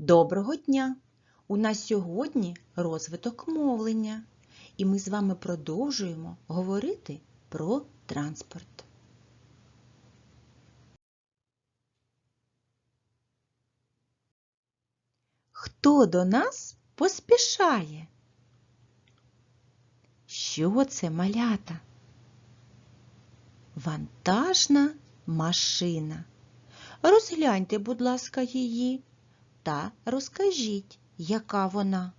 Доброго дня! У нас сьогодні розвиток мовлення, і ми з вами продовжуємо говорити про транспорт. Хто до нас поспішає? Що це малята? Вантажна машина. Розгляньте, будь ласка, її та розкажіть, яка вона.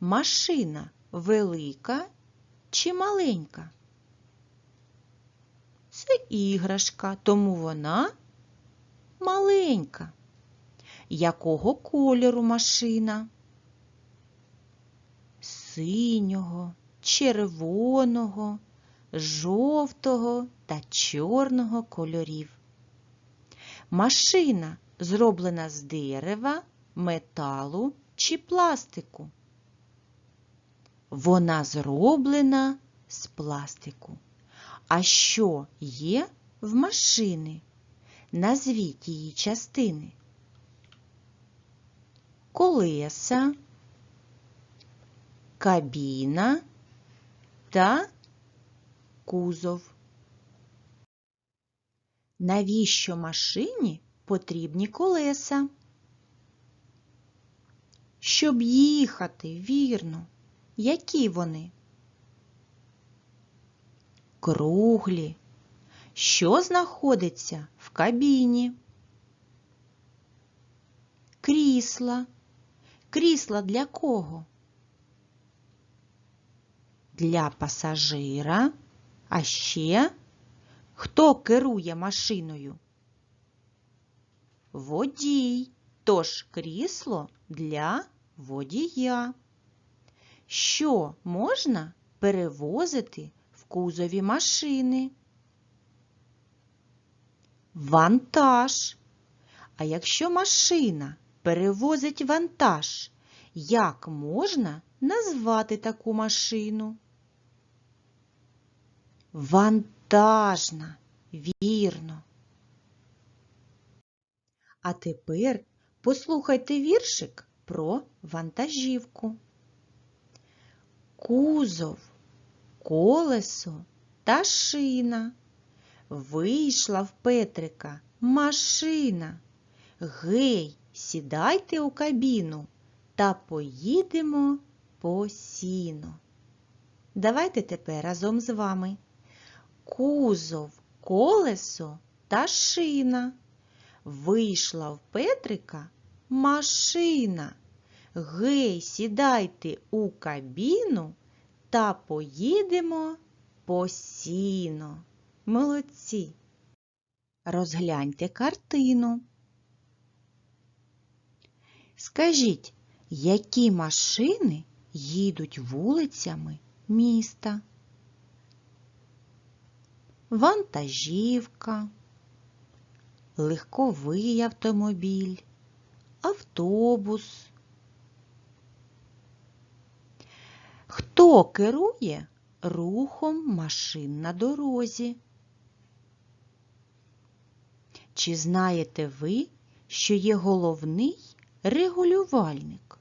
Машина велика чи маленька? Це іграшка, тому вона маленька. Якого кольору машина? Синього, червоного, жовтого та чорного кольорів. Машина зроблена з дерева, металу чи пластику. Вона зроблена з пластику. А що є в машини? Назвіть її частини. Колеса, кабіна та кузов. Навіщо машині потрібні колеса? Щоб їхати, вірно. Які вони? Круглі. Що знаходиться в кабіні? Крісла. Крісла для кого? Для пасажира. А ще хто керує машиною? Водій. Тож крісло для водія. Що можна перевозити в кузові машини? Вантаж. А якщо машина перевозить вантаж, як можна назвати таку машину? Вантажна, вірно. А тепер послухайте віршик про вантажівку. Кузов, колесо та шина. Вийшла в Петрика машина. Гей, сідайте у кабіну та поїдемо по сіну. Давайте тепер разом з вами. Кузов, колесо та шина. Вийшла в Петрика машина. Гей, сідайте у кабіну та поїдемо по сіно. Молодці. Розгляньте картину. Скажіть, які машини їдуть вулицями міста? Вантажівка, легковий автомобіль, автобус. Хто керує рухом машин на дорозі? Чи знаєте ви, що є головний регулювальник,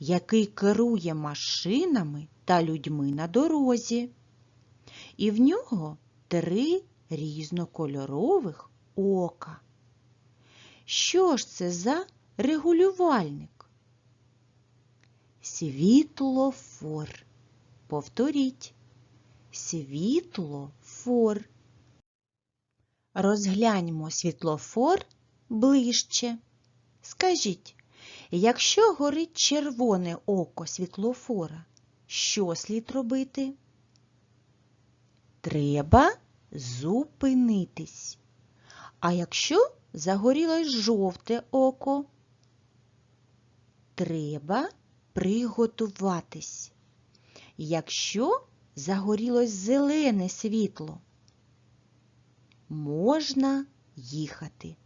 який керує машинами та людьми на дорозі? І в нього три різнокольорових ока. Що ж це за регулювальник? Світлофор. Повторіть. Світлофор. Розгляньмо світлофор ближче. Скажіть, якщо горить червоне око світлофора, що слід робити? Треба зупинитись. А якщо загорілось жовте око, треба приготуватись. Якщо загорілось зелене світло, можна їхати.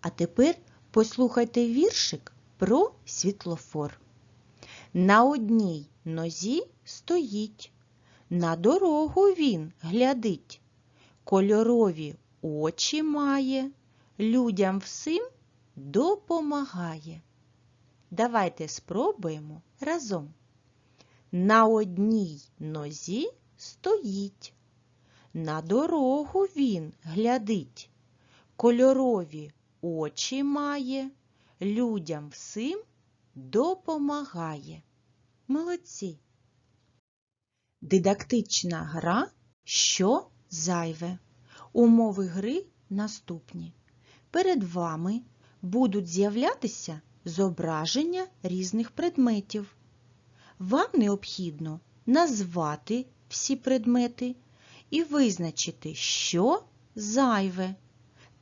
А тепер послухайте віршик про світлофор. На одній нозі стоїть, на дорогу він глядить, кольорові очі має, людям всім допомагає. Давайте спробуємо разом. На одній нозі стоїть, на дорогу він глядить, кольорові очі має, людям всім допомагає. Молодці! Дидактична гра Що зайве? Умови гри наступні. Перед вами будуть з'являтися зображення різних предметів. Вам необхідно назвати всі предмети і визначити, що зайве,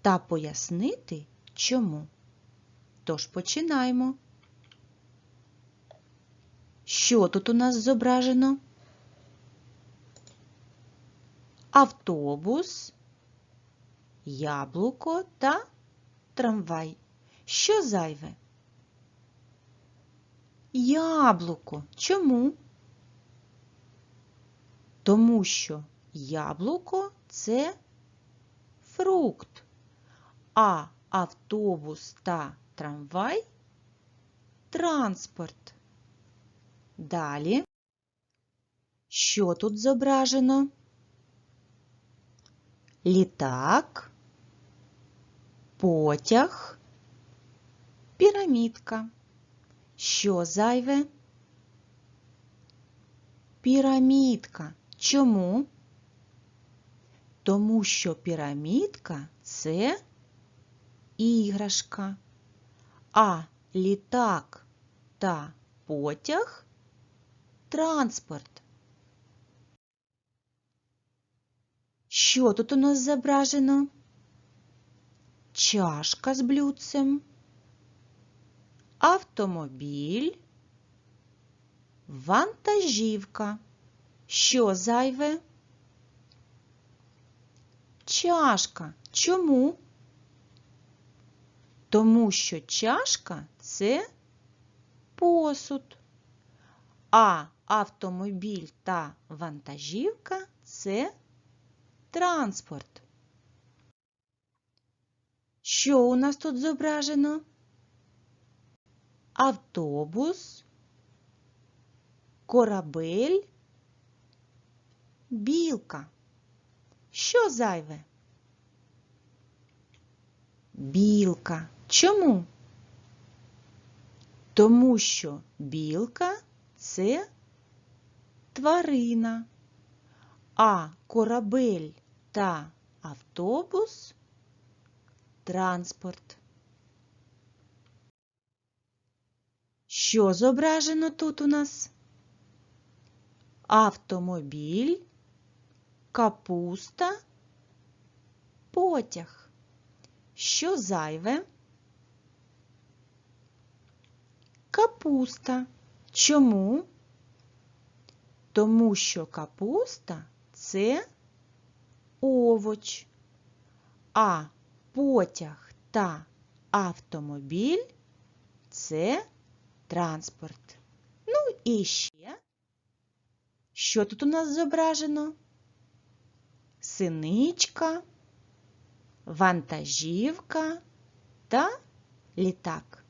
та пояснити, чому. Тож починаємо. Що тут у нас зображено? Автобус, яблуко та трамвай. Що зайве? Яблуко. Чому? Тому що яблуко це фрукт, а автобус та трамвай транспорт. Далі. Що тут зображено? Літак, потяг, пірамідка. Що зайве? Пірамідка. Чому? Тому що пірамідка це іграшка, а літак та потяг транспорт. Що тут у нас зображено? Чашка з блюдцем, автомобіль, вантажівка. Що зайве? Чашка. Чому? Тому що чашка це посуд, а автомобіль та вантажівка це транспорт. Що у нас тут зображено? Автобус, корабель, білка. Що зайве? Білка. Чому? Тому що білка це тварина, а корабель та автобус транспорт. Що зображено тут у нас? Автомобіль, капуста, потяг. Що зайве? Капуста. Чому? Тому що капуста це овоч, а потяг та автомобіль це транспорт. Ну і ще, що тут у нас зображено? Синичка, вантажівка та літак.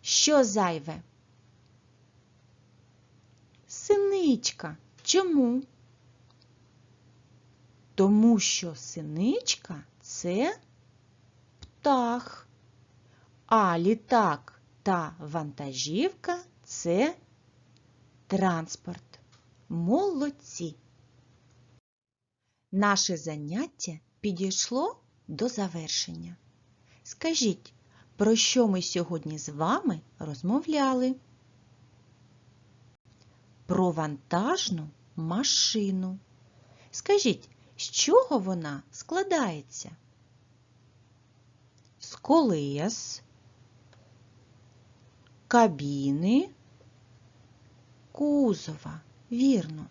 Що зайве? Синичка. Чому? Тому що синичка це птах, а літак та вантажівка це транспорт. Молодці. Наше заняття підійшло до завершення. Скажіть, про що ми сьогодні з вами розмовляли? Про вантажну машину. Скажіть, з чого вона складається? З колес, кабіни, кузова. Вірно.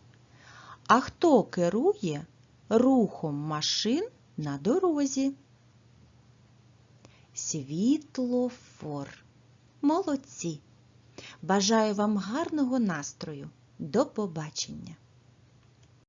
А хто керує рухом машин на дорозі? Світлофор. Молодці! Бажаю вам гарного настрою! До побачення!